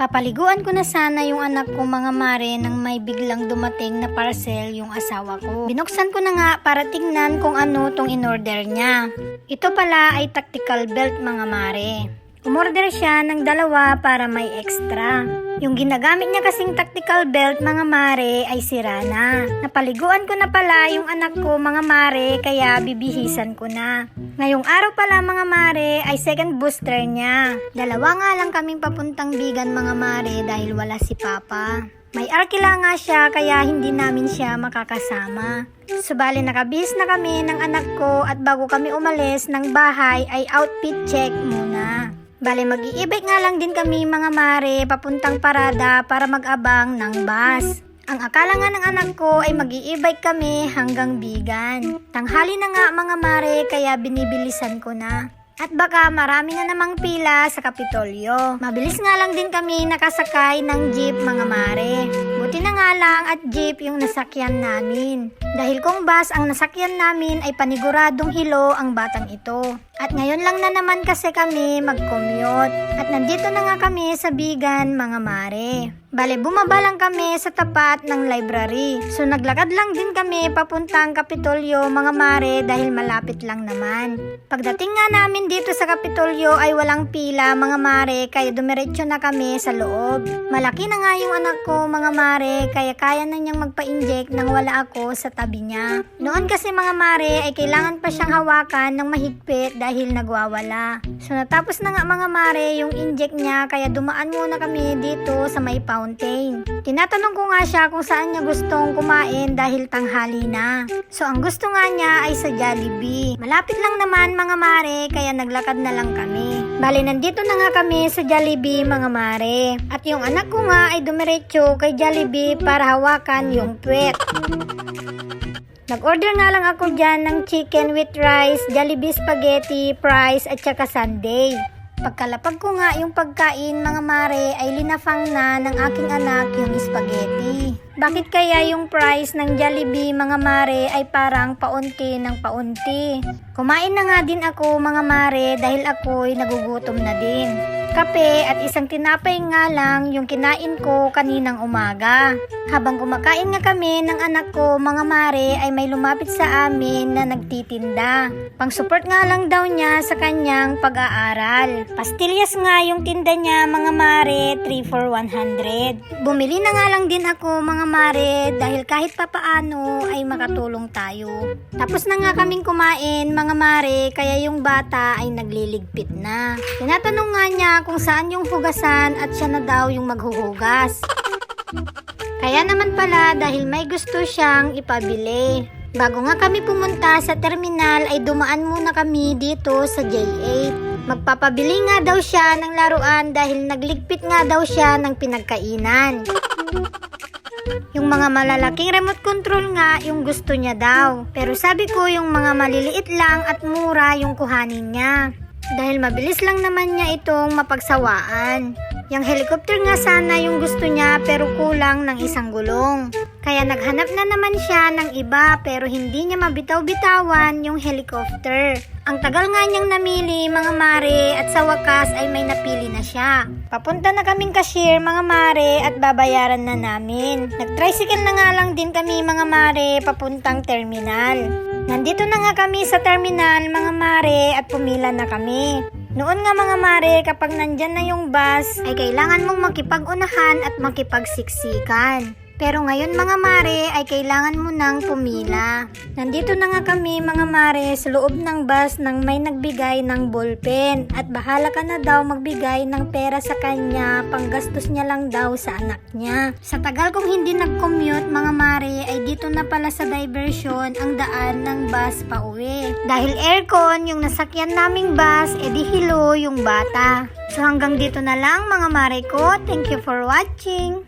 Papaliguan ko na sana yung anak ko mga mare nang may biglang dumating na parcel yung asawa ko. Binuksan ko na nga para tingnan kung ano tong in-order niya. Ito pala ay tactical belt mga mare. Umorder siya ng dalawa para may extra. Yung ginagamit niya kasing tactical belt mga mare ay sira na. Napaliguan ko na pala yung anak ko mga mare kaya bibihisan ko na. Ngayong araw pala mga mare ay second booster niya. Dalawa nga lang kaming papuntang bigan mga mare dahil wala si Papa. May arkila nga siya kaya hindi namin siya makakasama. Subali nakabihis na kami ng anak ko at bago kami umalis ng bahay ay outfit check muna. Bale mag-iibig nga lang din kami mga mare papuntang parada para mag-abang ng bus. Ang akala nga ng anak ko ay mag-iibig kami hanggang bigan. Tanghali na nga mga mare kaya binibilisan ko na. At baka marami na namang pila sa Kapitolyo. Mabilis nga lang din kami nakasakay ng jeep mga mare. Buti na nga lang at jeep yung nasakyan namin. Dahil kung bus ang nasakyan namin ay paniguradong hilo ang batang ito. At ngayon lang na naman kasi kami mag-commute. At nandito na nga kami sa Bigan mga mare. Bale, bumaba lang kami sa tapat ng library. So naglakad lang din kami papuntang Kapitolyo mga mare dahil malapit lang naman. Pagdating nga namin dito sa Kapitolyo ay walang pila mga mare kaya dumiretso na kami sa loob. Malaki na nga yung anak ko mga mare kaya kaya na niyang magpa-inject nang wala ako sa tabi niya. Noon kasi mga mare ay kailangan pa siyang hawakan ng mahigpit dahil nagwawala. So natapos na nga mga mare yung inject niya kaya dumaan muna kami dito sa may fountain. Tinatanong ko nga siya kung saan niya gustong kumain dahil tanghali na. So ang gusto nga niya ay sa Jollibee. Malapit lang naman mga mare kaya naglakad na lang kami. Bali nandito na nga kami sa Jollibee mga mare. At yung anak ko nga ay dumiretso kay Jollibee para hawakan yung puwet. Nag-order nga lang ako dyan ng chicken with rice, Jollibee spaghetti, fries at saka sundae. Pagkalapag ko nga yung pagkain mga mare ay linafang na ng aking anak yung spaghetti. Bakit kaya yung price ng Jollibee mga mare ay parang paunti ng paunti? Kumain na nga din ako mga mare dahil ako'y nagugutom na din. Kape at isang tinapay nga lang yung kinain ko kaninang umaga. Habang kumakain nga kami ng anak ko mga mare ay may lumapit sa amin na nagtitinda. Pang support nga lang daw niya sa kanyang pag-aaral. Pastillas nga yung tinda niya mga mare 3 for 100. Bumili na nga lang din ako mga mare dahil kahit papaano ay makatulong tayo. Tapos na nga kaming kumain mga mare kaya yung bata ay nagliligpit na. Tinatanong nga niya kung saan yung hugasan at siya na daw yung maghuhugas. Kaya naman pala dahil may gusto siyang ipabili. Bago nga kami pumunta sa terminal ay dumaan muna kami dito sa J8. Magpapabili nga daw siya ng laruan dahil nagligpit nga daw siya ng pinagkainan. Yung mga malalaking remote control nga yung gusto niya daw. Pero sabi ko yung mga maliliit lang at mura yung kuhanin niya. Dahil mabilis lang naman niya itong mapagsawaan. Yung helicopter nga sana yung gusto niya pero kulang ng isang gulong. Kaya naghanap na naman siya ng iba pero hindi niya mabitaw-bitawan yung helicopter. Ang tagal nga niyang namili mga mare at sa wakas ay may napili na siya. Papunta na kaming cashier mga mare at babayaran na namin. Nag-tricycle na nga lang din kami mga mare papuntang terminal. Nandito na nga kami sa terminal mga mare at pumila na kami. Noon nga mga mare, kapag nandyan na yung bus, ay kailangan mong makipag-unahan at makipagsiksikan. Pero ngayon mga mare ay kailangan mo nang pumila. Nandito na nga kami mga mare sa loob ng bus nang may nagbigay ng ballpen at bahala ka na daw magbigay ng pera sa kanya panggastos niya lang daw sa anak niya. Sa tagal kong hindi nag-commute mga mare ay dito na pala sa diversion ang daan ng bus pa uwi. Dahil aircon yung nasakyan naming bus, edi hilo yung bata. So hanggang dito na lang mga mare ko. Thank you for watching.